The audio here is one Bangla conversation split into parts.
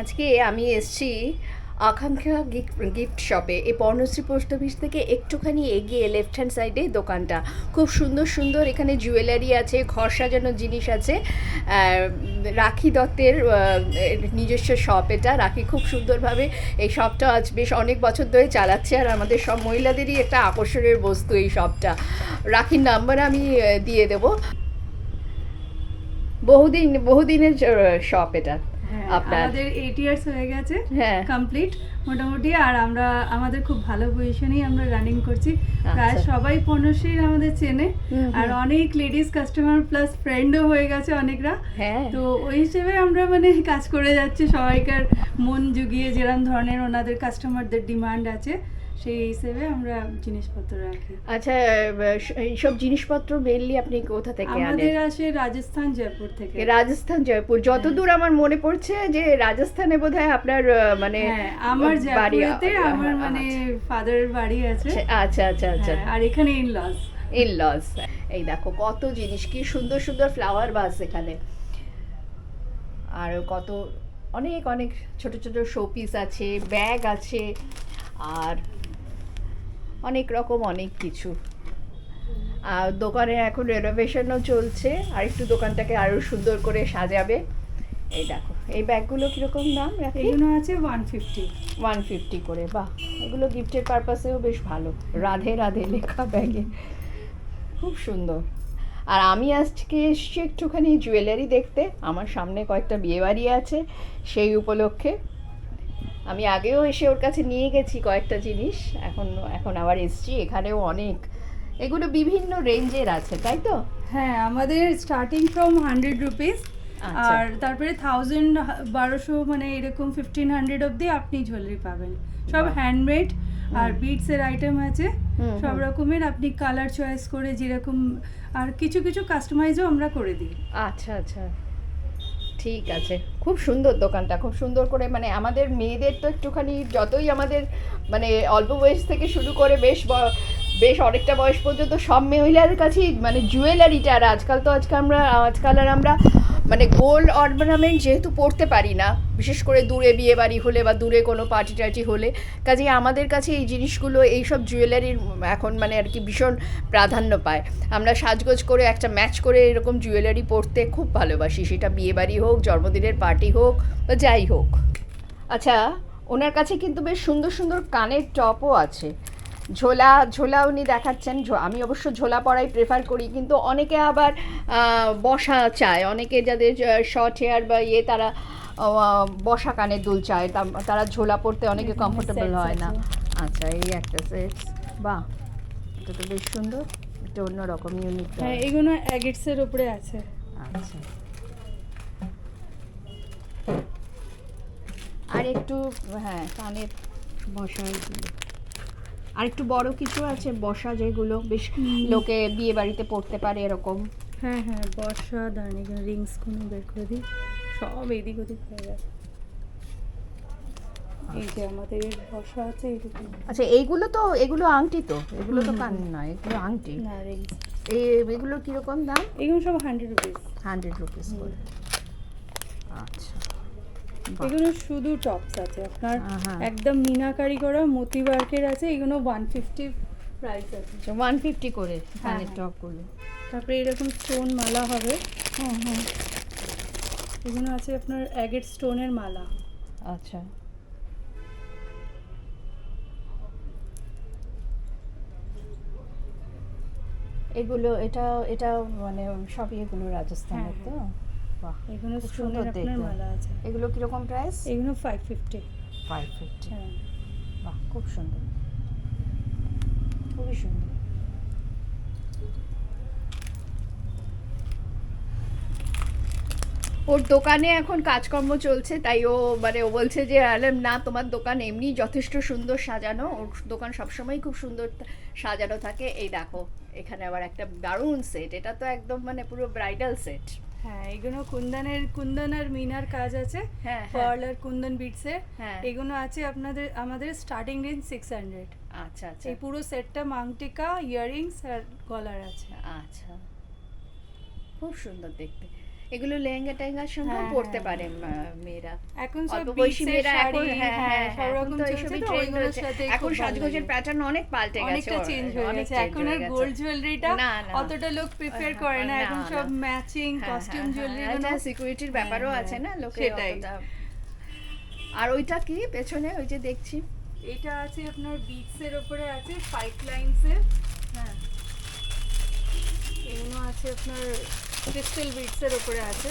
আজকে আমি এসছি আকাঙ্ক্ষা গিফট শপে। এই পর্ণশ্রী পোস্ট অফিস থেকে একটুখানি এগিয়ে লেফট হ্যান্ড সাইডে দোকানটা। খুব সুন্দর সুন্দর এখানে জুয়েলারি আছে, ঘর সাজানোর জিনিস আছে। রাখি দত্তের নিজস্ব শপ এটা। রাখি খুব সুন্দরভাবে এই শপটা আজ বেশ অনেক বছর ধরে চালাচ্ছে আর আমাদের সব মহিলাদেরই একটা আকর্ষণের বস্তু এই শপটা রাখির নাম্বার আমি দিয়ে দেবো। বহুদিন, বহুদিনের শপ এটা। আপনার আমাদের ইয়ার্স হয়ে গেছে হ্যাঁ। কমপ্লিট মোটামুটি আর আমরা আমাদের খুব ভালো পজিশনেই আমরা রানিং করছি। প্রায় আচ্ছা। সবাই পনেরোশির আমাদের চেনে আর অনেক লেডিস কাস্টমার প্লাস ফ্রেন্ডও হয়ে গেছে অনেকরা। হ্যাঁ। তো ওই হিসেবে আমরা মানে কাজ করে যাচ্ছি সবাইকার মন জুগিয়ে যেরকম ধরনের ওনাদের কাস্টমারদের ডিমান্ড আছে। সেই হিসেবে আমরা জিনিসপত্র রাখি। আচ্ছা এইসব জিনিসপত্র মেনলি আপনি কোথা থেকে আমাদের আনেন আসে রাজস্থান জয়পুর থেকে। রাজস্থান জয়পুর। যতদূর আমার মনে পড়ছে যে রাজস্থানে বোধহয় আপনার মানে হ্যাঁ আমার বাড়ি, জয়পুরেতে আমার মানে ফাদারের বাড়ি আছে। আচ্ছা আচ্ছা আচ্ছা হ্যাঁ, আর এখানে ইন লস ইন লস এই দেখো কত জিনিস কি সুন্দর সুন্দর ফ্লাওয়ার বাস এখানে। আর কত অনেক অনেক ছোট ছোট শোপিস আছে ব্যাগ আছে আর অনেক রকম অনেক কিছু। আর দোকানে এখন রেনোভেশনও চলছে আর একটু দোকানটাকে আরও সুন্দর করে সাজাবে। এই দেখো এই ব্যাগগুলো কীরকম দাম এগুলো আছে ওয়ান ফিফটি ওয়ান ফিফটি করে বাহ! এগুলো গিফটের পারপাসেও বেশ ভালো। রাধে রাধে লেখা ব্যাগে। খুব সুন্দর। আর আমি আজকে এসছি একটুখানি জুয়েলারি দেখতে। আমার সামনে কয়েকটা বিয়েবাড়ি আছে সেই উপলক্ষে। আমি আগেও এসে ওর কাছে নিয়ে গেছি কয়েকটা জিনিস এখন এখন আবার এসছি এখানেও অনেক। এগুলো বিভিন্ন রেঞ্জের আছে তাই তো? হ্যাঁ আমাদের স্টার্টিং ফ্রম হান্ড্রেড রুপিস। আর তারপরে থাউজেন্ড বারোশো মানে এরকম ফিফটিন হান্ড্রেড অবধি আপনি জুয়েলারি পাবেন। সব হ্যান্ডমেড আর হুম। বিটসের আইটেম আছে। সব রকমের আপনি কালার চয়েস করে যেরকম আর কিছু কিছু কাস্টমাইজও আমরা করে দিই। আচ্ছা আচ্ছা। ঠিক আছে। খুব সুন্দর দোকানটা, খুব সুন্দর করে মানে আমাদের মেয়েদের তো একটুখানি যতই আমাদের মানে অল্প বয়স থেকে শুরু করে বেশ বেশ অনেকটা বয়স পর্যন্ত সব মহিলার কাছেই মানে জুয়েলারিটা আর আজকাল তো আজকাল আমরা, আজকাল আর আমরা মানে গোল্ড অর্নামেন্ট যেহেতু পড়তে পারি না, বিশেষ করে দূরে বিয়ে বাড়ি হলে বা দূরে কোনো পার্টি টার্টি হলে, কাজেই আমাদের কাছে এই জিনিসগুলো এইসব জুয়েলারির এখন মানে আর কি ভীষণ প্রাধান্য পায়। আমরা সাজগোজ করে একটা ম্যাচ করে এরকম জুয়েলারি পরতে খুব ভালোবাসি, সেটা বিয়ে বাড়ি হোক, জন্মদিনের পার্টি হোক, বা যাই হোক। আচ্ছা ওনার কাছে কিন্তু বেশ সুন্দর সুন্দর কানের টপও আছে। ঝোলা ঝোলা উনি দেখাচ্ছেন। আমি অবশ্য ঝোলা পরাই প্রেফার করি কিন্তু অনেকে আবার বসা চায়। অনেকে যাদের শর্ট হেয়ার বা ইয়ে তারা বসা কানের দুল চায়। তারা ঝোলা পরতে অনেকে কমফোর্টেবল হয় না। আচ্ছা এই একটা সেট বাহ এটা তো বেশ সুন্দর। এটা অন্যরকম ইউনিক হ্যাঁ এগুলো অ্যাগেটসের উপরে আছে। আচ্ছা। আর একটু হ্যাঁ কানের বসা আর একটু বড় কিছু আছে বসা যেগুলো বেশ লোকে বিয়ে বাড়িতে পড়তে পারে এরকম। হ্যাঁ হ্যাঁ বর্ষা দাঁড়িয়ে এখানে রিংস কোনো বের করে দিই সব এদিক ওদিক হয়ে গেছে এই যে আমাদের বর্ষা আছে এরকম আচ্ছা এইগুলো তো এগুলো আংটি তো? এগুলো তো কান নয় এগুলো আংটি। না রিংস। এই এগুলো কীরকম দাম? এগুলো সব হান্ড্রেড রুপিস হান্ড্রেড রুপিস করে। আচ্ছা। এগুলো শুধু টপস আছে। আপনার একদম মিনাকারি করা মতি ওয়ার্কের আছে এগুলো ওয়ান ফিফটি প্রাইস আছে। ওয়ান ফিফটি করে হ্যাঁ। টপগুলো তারপরে এরকম স্টোন মালা হবে। হুম হুম এগুলো আছে আপনার অ্যাগেট স্টোনের মালা। আচ্ছা। এগুলো এটা এটা মানে সবই এগুলো রাজস্থানের তো হ্যাঁ, এগুলো সুন্দর দেখতে। এগুলো কীরকম প্রাইস এগুলো ফাইভ ফিফটি ফাইভ ফিফটি বাহ খুব সুন্দর। খুবই সুন্দর। ওর দোকানে এখন কাজকর্ম চলছে তাই ও মানে ও বলছে যে আলেম না তোমার দোকান এমনি যথেষ্ট সুন্দর সাজানো। ওর দোকান সবসময় খুব সুন্দর সাজানো থাকে। এই দেখো এখানে আবার একটা দারুণ সেট এটা তো একদম মানে পুরো ব্রাইডাল সেট হ্যাঁ এগুলো কুন্দনের কুন্দন আর মিনার কাজ আছে। হ্যাঁ হ্যাঁ। পার্ল আর কুন্দন বিটসের হ্যাঁ। এগুলো আছে আপনাদের আমাদের স্টার্টিং রেঞ্জ সিক্স হান্ড্রেড আচ্ছা আচ্ছা। এই পুরো সেটটা মাংটিকা ইয়াররিংস আর গলার আছে। আচ্ছা। খুব সুন্দর দেখতে। এগুলো লেহেঙ্গা টেহেঙ্গার সঙ্গে পড়তে পরতে হ্যাঁ, পারে মেয়েরা। এখন সব বয়সী মেয়েরা এখন হ্যাঁ হ্যাঁ সব এখন রকম তো এইসবই ট্রেন্ড হয়েছে এখন সাজগোজের প্যাটার্ন অনেক পাল্টে গেছে অনেকটা চেঞ্জ হয়ে গেছে। এখন আর গোল্ড জুয়েলারিটা। অতটা লোক প্রিফার হ্যাঁ, করে না। এখন সব ম্যাচিং হ্যাঁ, কস্টিউম হ্যাঁ, জুয়েলারি হ্যাঁ, সিকিউরিটির ব্যাপারও হ্যাঁ, আছে না লোকে সেটাই। অতটা। আর ওইটা কি পেছনে ওই যে দেখছি? এটা আছে আপনার বিটস এর উপরে আছে ফাইভ লাইনস এর। হ্যাঁ। এগুলো আছে আপনার ক্রিস্টাল বিটস এর উপরে আছে।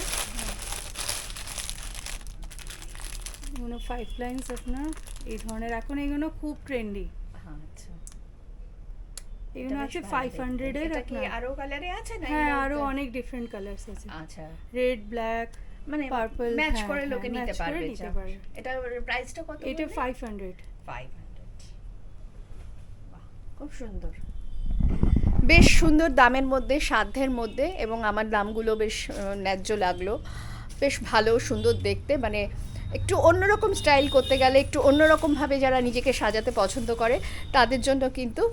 এগুলো ফাইভ লাইনস আপনার এই ধরনের। এখন এগুলো খুব ট্রেন্ডি আচ্ছা। এগুলো আছে ফাইভ দেখতে। হান্ড্রেড এর এটা কি আপনার। আরও কালারে আছে না হ্যাঁ অনেক ডিফারেন্ট কালার্স আছে। আচ্ছা। রেড ব্ল্যাক মানে Purple, ম্যাচ হ্যাঁ, করে হ্যাঁ, লোকে নিতে পারবে। এটা প্রাইসটা কত এটা ফাইভ হান্ড্রেড 500 খুব সুন্দর। বেশ সুন্দর দামের মধ্যে, সাধ্যের মধ্যে এবং আমার দামগুলো বেশ ন্যায্য লাগল। বেশ ভালো, সুন্দর দেখতে। মানে একটু অন্যরকম স্টাইল করতে গেলে, একটু অন্যরকমভাবে যারা নিজেকে সাজাতে পছন্দ করে, তাদের জন্য কিন্তু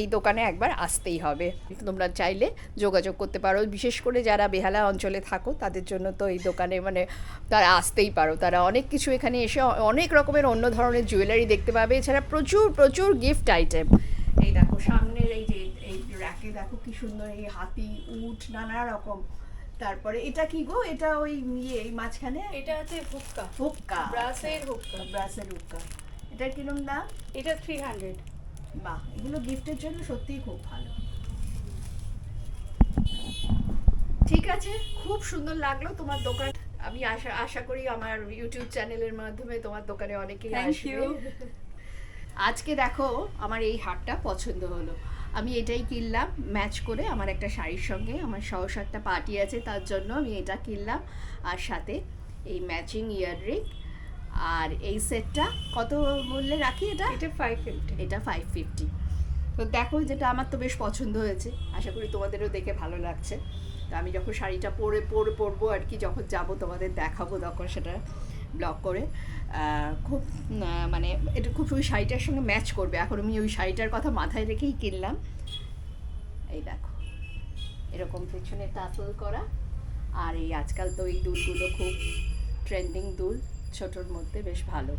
এই দোকানে একবার আসতেই হবে। তোমরা চাইলে যোগাযোগ করতে পারো। বিশেষ করে যারা বেহালা অঞ্চলে থাকো, তাদের জন্য তো এই দোকানে মানে তারা আসতেই পারো। তারা অনেক কিছু এখানে এসে অনেক রকমের অন্য ধরনের জুয়েলারি দেখতে পাবে। এছাড়া প্রচুর প্রচুর গিফট আইটেম এই দেখো, সামনের এই যে র্যাকে দেখো কি সুন্দর এই হাতি উট নানা রকম। তারপরে এটা কি গো? এটা ওই ইয়ে এই মাঝখানে? এটা আছে হুক্কা। হুক্কা। ব্রাসের হুক্কা। ব্রাসের হুক্কা। এটার কিরম দাম? এটা থ্রি হান্ড্রেড বাহ এগুলো গিফটের জন্য সত্যিই খুব ভালো। ঠিক আছে খুব সুন্দর লাগল তোমার দোকান। আমি আশা আশা করি আমার ইউটিউব চ্যানেলের মাধ্যমে তোমার দোকানে অনেকেই আসবে। আজকে দেখো আমার এই হারটা পছন্দ হলো। আমি এটাই কিনলাম ম্যাচ করে আমার একটা শাড়ির সঙ্গে আমার সহস একটা পার্টি আছে তার জন্য আমি এটা কিনলাম। আর সাথে এই ম্যাচিং ইয়াররিং আর এই সেটটা কত মূল্যে রাখি এটা? এটা ফাইভ ফিফটি এটা ফাইভ ফিফটি তো দেখো যেটা আমার তো বেশ পছন্দ হয়েছে আশা করি তোমাদেরও দেখে ভালো লাগছে। তো আমি যখন শাড়িটা পরে পরে পরবো আর কি যখন যাব তোমাদের দেখাবো তখন সেটা। ব্লগ করে খুব মানে এটা খুব ওই শাড়িটার সঙ্গে ম্যাচ করবে। এখন আমি ওই শাড়িটার কথা মাথায় রেখেই কিনলাম। এই দেখো, এরকম পেছনে তাঁতল করা। আর এই আজকাল তো এই দুলগুলো খুব ট্রেন্ডিং দুল, ছোটোর মধ্যে বেশ ভালো।